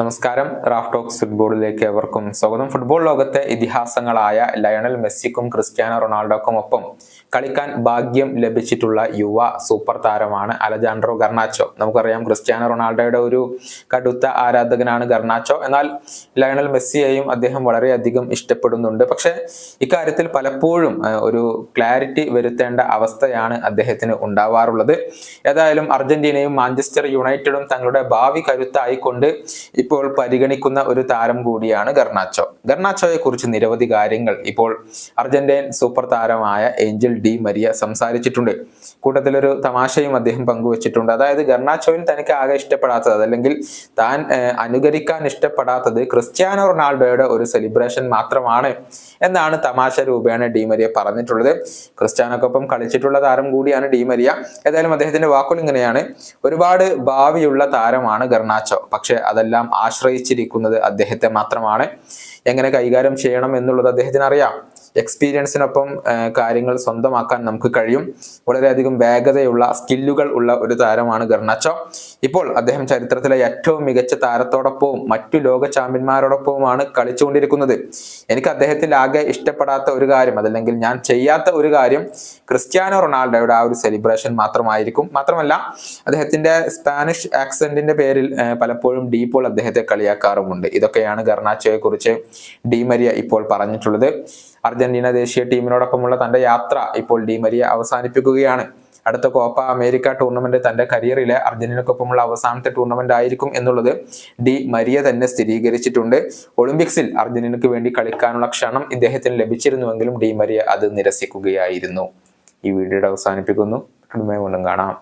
നമസ്കാരം. Raf talks ഫുട്ബോളിലേക്ക് എവർക്കും സ്വാഗതം. ഫുട്ബോൾ ലോകത്തെ ഇതിഹാസങ്ങളായ ലയണൽ മെസ്സിക്കും ക്രിസ്ത്യാനോ റൊണാൾഡോക്കും ഒപ്പം കളിക്കാൻ ഭാഗ്യം ലഭിച്ചിട്ടുള്ള യുവ സൂപ്പർ താരമാണ് അലജാൻഡ്രോ ഗർണാച്ചോ. നമുക്കറിയാം ക്രിസ്ത്യാനോ റൊണാൾഡോയുടെ ഒരു കടുത്ത ആരാധകനാണ് ഗർണാച്ചോ. എന്നാൽ ലയണൽ മെസ്സിയെയും അദ്ദേഹം വളരെയധികം ഇഷ്ടപ്പെടുന്നുണ്ട്. പക്ഷേ ഇക്കാര്യത്തിൽ പലപ്പോഴും ഒരു ക്ലാരിറ്റി വരുത്തേണ്ട അവസ്ഥയാണ് അദ്ദേഹത്തിന് ഉണ്ടാവാറുള്ളത്. ഏതായാലും അർജന്റീനയും മാഞ്ചസ്റ്റർ യുണൈറ്റഡും തങ്ങളുടെ ഭാവി കരുത്തായിക്കൊണ്ട് ഇപ്പോൾ പരിഗണിക്കുന്ന ഒരു താരം കൂടിയാണ് ഗർണാച്ചോ. ഗർണാച്ചോയെ കുറിച്ച് നിരവധി കാര്യങ്ങൾ ഇപ്പോൾ അർജന്റീൻ സൂപ്പർ താരമായ ഏഞ്ചൽ ഡി മരിയ സംസാരിച്ചിട്ടുണ്ട്. കൂട്ടത്തിലൊരു തമാശയും അദ്ദേഹം പങ്കുവച്ചിട്ടുണ്ട്. അതായത് ഗർണാച്ചോയിൽ തനിക്ക് ആകെ ഇഷ്ടപ്പെടാത്തത് അതല്ലെങ്കിൽ താൻ അനുകരിക്കാൻ ഇഷ്ടപ്പെടാത്തത് ക്രിസ്ത്യാനോ റൊണാൾഡോയുടെ ഒരു സെലിബ്രേഷൻ മാത്രമാണ് എന്നാണ് തമാശ രൂപേണ ഡി മരിയ പറഞ്ഞിട്ടുള്ളത്. ക്രിസ്ത്യാനോക്കൊപ്പം കളിച്ചിട്ടുള്ള താരം കൂടിയാണ് ഡി മരിയ. ഏതായാലും അദ്ദേഹത്തിന്റെ വാക്കുകൾ ഇങ്ങനെയാണ്. ഒരുപാട് ഭാവിയുള്ള താരമാണ് ഗർണാച്ചോ. പക്ഷെ അതെല്ലാം ആശ്രയിച്ചിരിക്കുന്നത് അദ്ദേഹത്തെ മാത്രമാണ്. എങ്ങനെ കൈകാര്യം ചെയ്യണം എന്നുള്ളത് അദ്ദേഹത്തിന് അറിയാം എക്സ്പീരിയൻസിനൊപ്പം കാര്യങ്ങൾ സ്വന്തമാക്കാൻ നമുക്ക് കഴിയും. വളരെയധികം വേഗതയുള്ള സ്കില്ലുകൾ ഉള്ള ഒരു താരമാണ് ഗർണാച്ചോ. ഇപ്പോൾ അദ്ദേഹം ചരിത്രത്തിലെ ഏറ്റവും മികച്ച താരത്തോടൊപ്പവും മറ്റു ലോക ചാമ്പ്യന്മാരോടൊപ്പവുമാണ് കളിച്ചുകൊണ്ടിരിക്കുന്നത്. എനിക്ക് അദ്ദേഹത്തിൽ ആകെ ഇഷ്ടപ്പെടാത്ത ഒരു കാര്യം അതല്ലെങ്കിൽ ഞാൻ ചെയ്യാത്ത ഒരു കാര്യം ക്രിസ്ത്യാനോ റൊണാൾഡോയുടെ ആ ഒരു സെലിബ്രേഷൻ മാത്രമായിരിക്കും. മാത്രമല്ല അദ്ദേഹത്തിന്റെ സ്പാനിഷ് ആക്സെന്റിന്റെ പേരിൽ പലപ്പോഴും ഡീപ്പോൾ അദ്ദേഹത്തെ കളിയാക്കാറുമുണ്ട്. ഇതൊക്കെയാണ് ഗർണാച്ചോയെ കുറിച്ച് ഡീമരിയ ഇപ്പോൾ പറഞ്ഞിട്ടുള്ളത്. അർജന്റീന ദേശീയ ടീമിനോടൊപ്പമുള്ള തന്റെ യാത്ര ഇപ്പോൾ ഡിമരിയ അവസാനിപ്പിക്കുകയാണ്. അടുത്ത കോപ്പ അമേരിക്ക ടൂർണമെന്റ് തന്റെ കരിയറിലെ അർജന്റീനക്കൊപ്പമുള്ള അവസാനത്തെ ടൂർണമെന്റ് ആയിരിക്കും എന്നുള്ളത് ഡി മരിയ തന്നെ സ്ഥിരീകരിച്ചിട്ടുണ്ട്. ഒളിമ്പിക്സിൽ അർജന്റീനക്ക് വേണ്ടി കളിക്കാനുള്ള ക്ഷണം ഇദ്ദേഹത്തിന് ലഭിച്ചിരുന്നുവെങ്കിലും ഡി മരിയ അത് നിരസിക്കുകയായിരുന്നു. ഈ വീഡിയോയുടെ അവസാനിപ്പിക്കുന്നു. വീണ്ടും കാണാം.